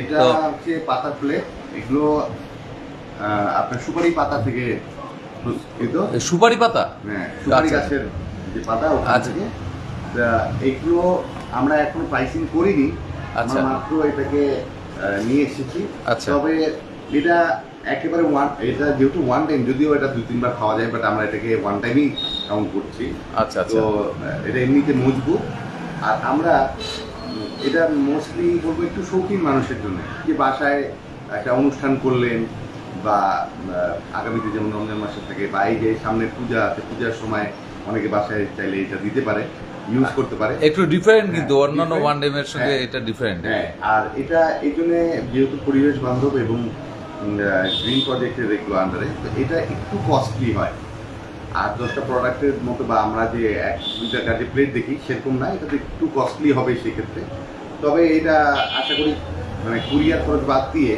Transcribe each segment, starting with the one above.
এটা হচ্ছে পাতার প্লেট এগুলো আপনার সুপারি পাতা থেকে প্রস্তুত। সুপারি পাতা? হ্যাঁ সুপারি আচ্ছা। গাছের যে পাতা ওখান আচ্ছা। থেকে। এগুলো আমরা এখনও প্রাইসিং করিনি। আচ্ছা। আমরা মাত্র এটাকে নিয়ে এসেছি। আচ্ছা। তবে এটা একেবারে ওয়ান এটা যেহেতু ওয়ান টাইম যদিও এটা দুই তিনবার খাওয়া যায় বাট আমরা এটাকে ওয়ান টাইমই কাউন্ট করছি। আচ্ছা আচ্ছা। তো এটা এমনিতে মজবুত। আর আমরা এটা মোস্টলি বলব একটু শৌখিন মানুষের জন্য যে বাসায় একটা অনুষ্ঠান করলেন বা আগামীতে যেমন রমজান মাসে থাকে বা এই যে সামনে পূজা আছে পূজার সময় অনেকে বাসায় চাইলে এটা দিতে পারে ইউজ করতে পারে একটু ডিফারেন্ট কিন্তু হ্যাঁ, অন্যান্য। ওয়ান ডেমের সঙ্গে হ্যাঁ। এটা ডিফারেন্ট হ্যাঁ আর এটা এই জন্য যেহেতু পরিবেশ বান্ধব এবং গ্রিন প্রজেক্টের এগুলো আন্ডারে তো এটা একটু কস্টলি হয় আর দশটা প্রোডাক্টের মতো বা আমরা যে এক দুই টাকার যে প্লেট দেখি সেরকম না এটা তো একটু কস্টলি হবে সেক্ষেত্রে তবে এটা আশা করি মানে কুরিয়ার খরচ বাদ দিয়ে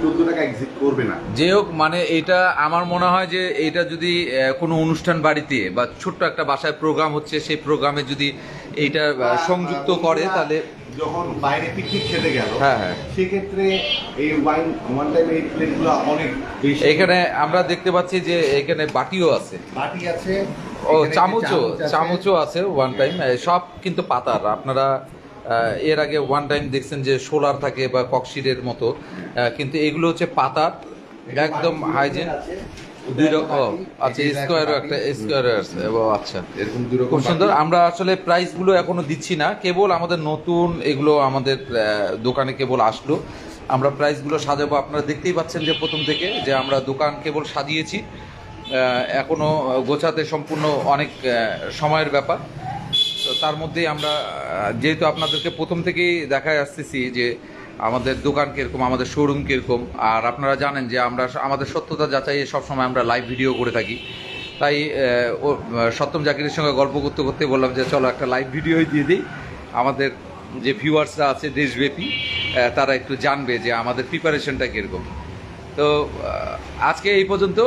চোদ্দ টাকা এক্সিট করবে না যে হোক মানে এটা আমার মনে হয় যে এটা যদি কোনো অনুষ্ঠান বাড়িতে বা ছোট্ট একটা বাসায় প্রোগ্রাম হচ্ছে সেই প্রোগ্রামে যদি আহ, সংযুক্ত করে তাহলে যখন বাইরে পিকনিক খেতে গেল হ্যাঁ, হ্যাঁ। সেক্ষেত্রে এই ওয়াইন ওয়ান টাইম এই প্লেটগুলো অনেক বেশি। এখানে আমরা দেখতে পাচ্ছি যে এখানে বাটিও আছে। বাটি আছে ও চামচও চামচও আছে ওয়ান টাইম সব কিন্তু পাতার। আপনারা এর আগে ওয়ান টাইম দেখছেন যে সোলার থাকে বা ককশিটের মতো। কিন্তু এগুলো হচ্ছে পাতার। একদম হাইজেন দুই রকম আচ্ছা এটা স্কোয়ারও একটা স্কোয়ারও আছে। ও, আচ্ছা। এরকম দুই রকম খুব সুন্দর। আমরা আসলে প্রাইসগুলো এখনও দিচ্ছি না। কেবল আমাদের নতুন এগুলো আমাদের দোকানে কেবল আসলো। আমরা প্রাইসগুলো সাজাবো। আপনারা দেখতেই পাচ্ছেন যে প্রথম থেকে যে আমরা দোকান কেবল সাজিয়েছি। এখনও গোছাতে সম্পূর্ণ অনেক সময়ের ব্যাপার। তো তার মধ্যেই আমরা যেহেতু আপনাদেরকে প্রথম থেকেই দেখায় আসতেছি যে আমাদের দোকান কীরকম, আমাদের শোরুম কীরকম, আর আপনারা জানেন যে আমরা আমাদের সত্যতা যাচাইয়ে সবসময় আমরা লাইভ ভিডিও করে থাকি। তাই ও সত্যম জাকিরের সঙ্গে গল্প করতে করতে বললাম যে, চলো একটা লাইভ ভিডিওই দিয়ে দিই। আমাদের যে ভিউয়ার্সরা আছে দেশব্যাপী তারা একটু জানবে যে আমাদের প্রিপারেশনটা কীরকম। তো আজকে এই পর্যন্ত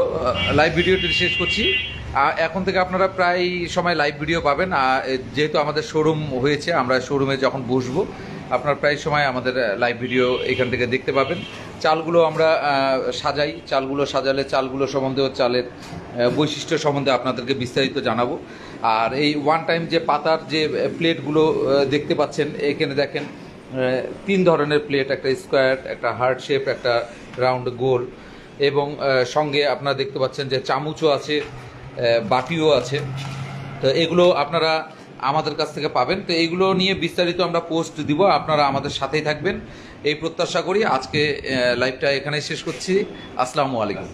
লাইভ ভিডিওটি শেষ করছি। এখন থেকে আপনারা প্রায় সময় লাইভ ভিডিও পাবেন। যেহেতু আমাদের শোরুম হয়েছে, আমরা শোরুমে যখন বসবো, আপনার প্রায় সময় আমাদের লাইভ ভিডিও এখান থেকে দেখতে পাবেন। চালগুলো আমরা সাজাই। চালগুলো সাজালে, চালগুলো সম্বন্ধেও চালের বৈশিষ্ট্য সম্বন্ধে আপনাদেরকে বিস্তারিত জানাব। আর এই ওয়ান টাইম যে পাতার যে প্লেটগুলো দেখতে পাচ্ছেন, এখানে দেখেন তিন ধরনের প্লেট একটা স্কোয়ার একটা হার্ট শেপ একটা রাউন্ড গোল। এবং সঙ্গে আপনারা দেখতে পাচ্ছেন যে চামচও আছে বাটিও আছে। তো এগুলো আপনারা আমাদের কাছ থেকে পাবেন। তো এইগুলো নিয়ে বিস্তারিত আমরা পোস্ট দিব, আপনারা আমাদের সাথেই থাকবেন। এই প্রত্যাশা করি আজকে লাইভটা এখানেই শেষ করছি। আসসালামু আলাইকুম।